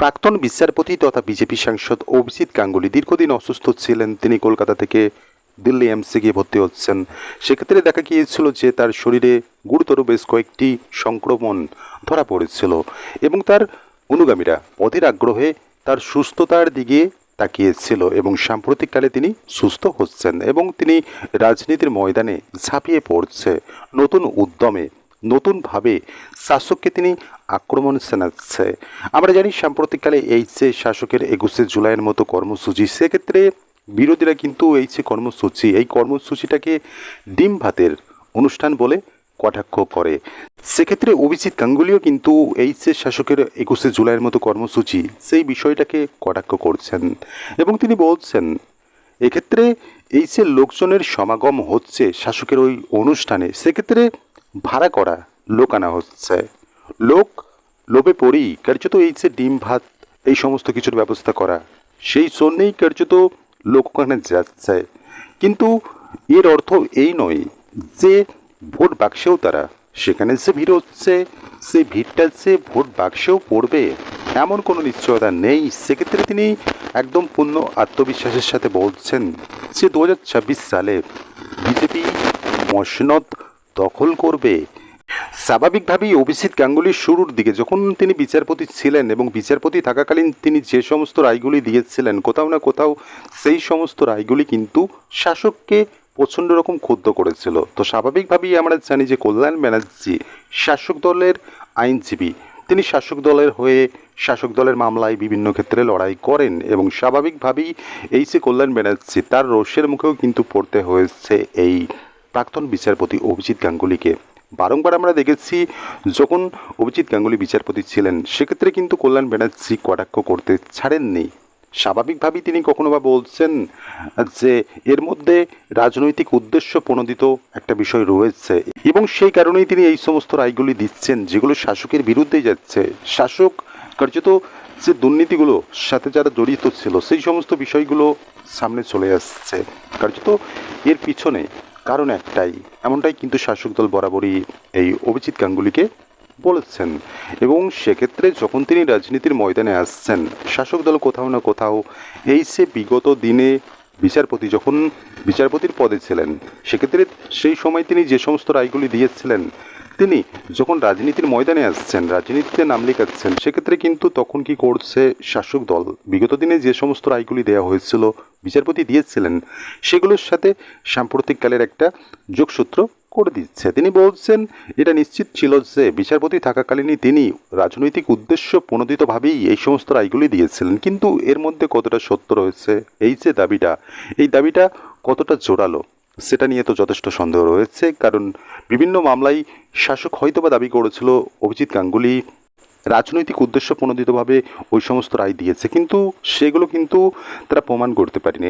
প্রাক্তন বিচারপতি তথা বিজেপি সাংসদ অভিজিৎ গাঙ্গুলি দীর্ঘদিন অসুস্থ ছিলেন। তিনি কলকাতা থেকে দিল্লি এমসে গিয়ে ভর্তি হচ্ছেন। সেক্ষেত্রে দেখা গিয়েছিল যে তার শরীরে গুরুতর বেশ কয়েকটি সংক্রমণ ধরা পড়েছিল এবং তার অনুগামীরা অধীর আগ্রহে তার সুস্থতার দিকে তাকিয়েছিল এবং সাম্প্রতিককালে তিনি সুস্থ হচ্ছেন এবং তিনি রাজনীতির ময়দানে ঝাঁপিয়ে পড়ছে। নতুন উদ্যমে নতুনভাবে শাসককে তিনি আক্রমণ শোনাচ্ছে আমরা জানি সাম্প্রতিককালে এই যে শাসকের একুশে জুলাইয়ের মতো কর্মসূচি, সেক্ষেত্রে বিরোধীরা কিন্তু এই যে কর্মসূচি, এই কর্মসূচিটাকে ডিম ভাতের অনুষ্ঠান বলে কটাক্ষ করে। সেক্ষেত্রে অভিজিৎ গাঙ্গুলিও কিন্তু এই যে শাসকের একুশে জুলাইয়ের মতো কর্মসূচি, সেই বিষয়টাকে কটাক্ষ করছেন এবং তিনি বলছেন, এক্ষেত্রে এই যে লোকজনের সমাগম হচ্ছে শাসকের ওই অনুষ্ঠানে, সেক্ষেত্রে ভাড়া করা লোক আনা হচ্ছে। লোক লোভে পড়ি কার্যত এই যে ডিম, ভাত, এই সমস্ত কিছুর ব্যবস্থা করা, সেই জন্যেই কার্যত লোক ওখানে যাচ্ছে। কিন্তু এর অর্থ এই নয় যে ভোট বাক্সেও তারা সেখানে যে ভিড় হচ্ছে সেই ভিড়টা যে ভোট বাক্সেও পড়বে, এমন কোনো নিশ্চয়তা নেই। সেক্ষেত্রে তিনি একদম পূর্ণ আত্মবিশ্বাসের সাথে বলছেন যে দু হাজার ছাব্বিশ সালে বিজেপি মসনদ দখল করবে। স্বাভাবিকভাবেই অভিজিৎ গাঙ্গুলির শুরুর দিকে যখন তিনি বিচারপতি ছিলেন এবং বিচারপতি থাকাকালীন তিনি যে সমস্ত রায়গুলি দিয়েছিলেন, কোথাও না কোথাও সেই সমস্ত রায়গুলি কিন্তু শাসককে প্রচণ্ড রকম ক্ষুব্ধ করেছিল। তো স্বাভাবিকভাবেই আমরা জানি যে কল্যাণ ব্যানার্জি শাসক দলের আইনজীবী। তিনি শাসক দলের হয়ে শাসক দলের মামলায় বিভিন্ন ক্ষেত্রে লড়াই করেন এবং স্বাভাবিকভাবেই এই যে কল্যাণ ব্যানার্জি, তার রোষের মুখেও কিন্তু পড়তে হয়েছে এই প্রাক্তন বিচারপতি অভিজিৎ গাঙ্গুলিকে। বারংবার আমরা দেখেছি যখন অভিজিৎ গাঙ্গুলি বিচারপতি ছিলেন, সেক্ষেত্রে কিন্তু কল্যাণ ব্যানার্জি কটাক্ষ করতে ছাড়েননি। স্বাভাবিকভাবেই তিনি কখনো বা বলছেন যে, এর মধ্যে রাজনৈতিক উদ্দেশ্য প্রণোদিত একটা বিষয় রয়েছে এবং সেই কারণেই তিনি এই সমস্ত রায়গুলি দিচ্ছেন, যেগুলো শাসকের বিরুদ্ধেই যাচ্ছে। শাসক কার্যত যে দুর্নীতিগুলো সাথে যারা জড়িত ছিল, সেই সমস্ত বিষয়গুলো সামনে চলে আসছে। কার্যত এর পিছনে কারণ একটাই, এমনটাই কিন্তু শাসক দল বরাবরই এই অভিজিৎ গাঙ্গুলিকে বলেছেন। এবং সেক্ষেত্রে যখন তিনি রাজনীতির ময়দানে আসছেন, শাসক দল কোথাও না কোথাও এই সে বিগত দিনে বিচারপতি যখন বিচারপতির পদে ছিলেন, সেক্ষেত্রে সেই সময় তিনি যে সমস্ত রায়গুলি দিয়েছিলেন তিনি যখন রাজনীতির ময়দানে আসছেন, রাজনীতিতে নাম লেখাচ্ছেন, সেক্ষেত্রে কিন্তু তখন কি করছে শাসক দল? বিগত দিনে যে সমস্ত রায়গুলি দেওয়া হয়েছিল, বিচারপতি দিয়েছিলেন, সেগুলোর সাথে সাম্প্রতিককালের একটা যোগসূত্র করে দিচ্ছে। তিনি বলছেন, এটা নিশ্চিত ছিল যে বিচারপতি থাকাকালীনই তিনি রাজনৈতিক উদ্দেশ্য প্রণোদিতভাবেই এই সমস্ত রায়গুলি দিয়েছিলেন। কিন্তু এর মধ্যে কতটা সত্য রয়েছে? এই যে দাবিটা, এই দাবিটা কতটা জোরালো? সেটা নিয়ে তো যথেষ্ট সন্দেহ রয়েছে, কারণ বিভিন্ন মামলায় শাসক হয়তোবা দাবি করেছিল, অভিজিৎ গাঙ্গুলি রাজনৈতিক উদ্দেশ্য প্রণোদিতভাবে ওই সমস্ত রায় দিয়েছে, কিন্তু সেগুলো কিন্তু তারা প্রমাণ করতে পারেনি।